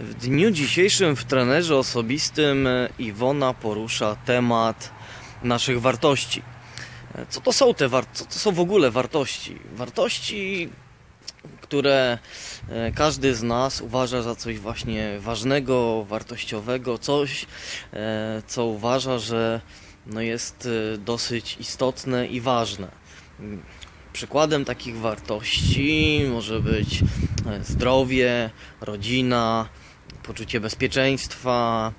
W dniu dzisiejszym w trenerze osobistym e, Iwona porusza temat naszych wartości. E, Co to są te war- co to są w ogóle wartości? Wartości, które e, każdy z nas uważa za coś właśnie ważnego, wartościowego, coś, co uważa, że no jest dosyć istotne i ważne. Przykładem takich wartości może być e, zdrowie, rodzina, poczucie bezpieczeństwa,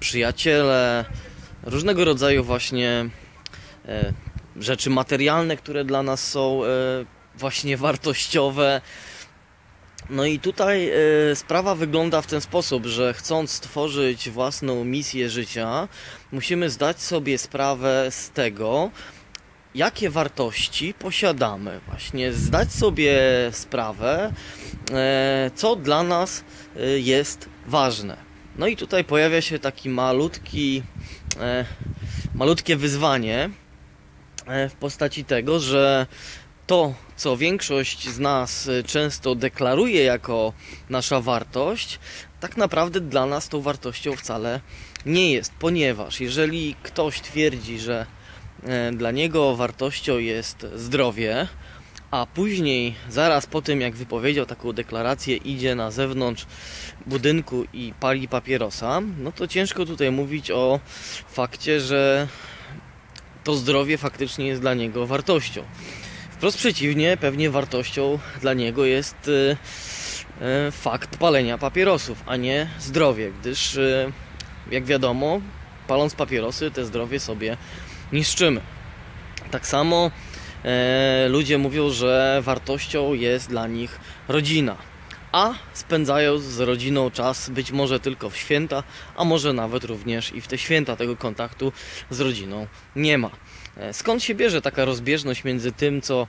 przyjaciele, różnego rodzaju właśnie e, rzeczy materialne, które dla nas są e, właśnie wartościowe. No i tutaj sprawa wygląda w ten sposób, że chcąc stworzyć własną misję życia, musimy zdać sobie sprawę z tego, jakie wartości posiadamy. Właśnie zdać sobie sprawę, e, co dla nas e, jest ważne. No i tutaj pojawia się taki malutki, e, malutkie wyzwanie w postaci tego, że to, co większość z nas często deklaruje jako nasza wartość, tak naprawdę dla nas tą wartością wcale nie jest, ponieważ jeżeli ktoś twierdzi, że dla niego wartością jest zdrowie, a później, zaraz po tym jak wypowiedział taką deklarację, idzie na zewnątrz budynku i pali papierosa, no to ciężko tutaj mówić o fakcie, że to zdrowie faktycznie jest dla niego wartością. Wprost przeciwnie, pewnie wartością dla niego jest y, y, fakt palenia papierosów, a nie zdrowie, gdyż y, jak wiadomo, paląc papierosy, te zdrowie sobie niszczymy. Tak samo e, ludzie mówią, że wartością jest dla nich rodzina, a spędzają z rodziną czas być może tylko w święta, a może nawet również i w te święta tego kontaktu z rodziną nie ma. E, Skąd się bierze taka rozbieżność między tym, co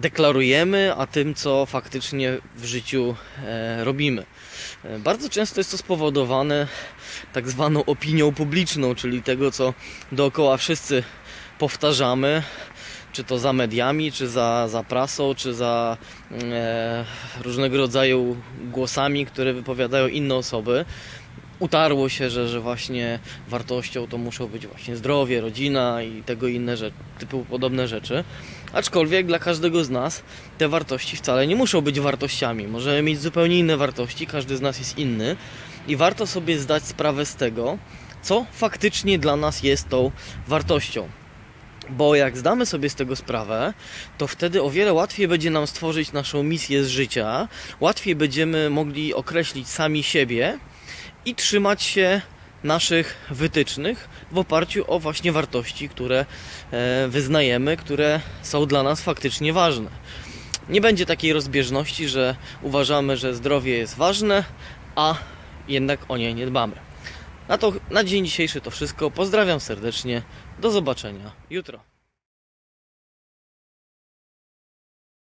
deklarujemy, a tym, co faktycznie w życiu e, robimy? E, Bardzo często jest to spowodowane tak zwaną opinią publiczną, czyli tego, co dookoła wszyscy powtarzamy, czy to za mediami, czy za, za prasą, czy za e, różnego rodzaju głosami, które wypowiadają inne osoby. Utarło się, że, że właśnie wartością to muszą być właśnie zdrowie, rodzina i tego inne rzeczy, typu podobne rzeczy. Aczkolwiek dla każdego z nas te wartości wcale nie muszą być wartościami. Możemy mieć zupełnie inne wartości, każdy z nas jest inny i warto sobie zdać sprawę z tego, co faktycznie dla nas jest tą wartością. Bo jak zdamy sobie z tego sprawę, to wtedy o wiele łatwiej będzie nam stworzyć naszą misję z życia, łatwiej będziemy mogli określić sami siebie i trzymać się naszych wytycznych w oparciu o właśnie wartości, które e, wyznajemy, które są dla nas faktycznie ważne. Nie będzie takiej rozbieżności, że uważamy, że zdrowie jest ważne, a jednak o nie nie dbamy. Na, to, na dzień dzisiejszy to wszystko. Pozdrawiam serdecznie. Do zobaczenia jutro.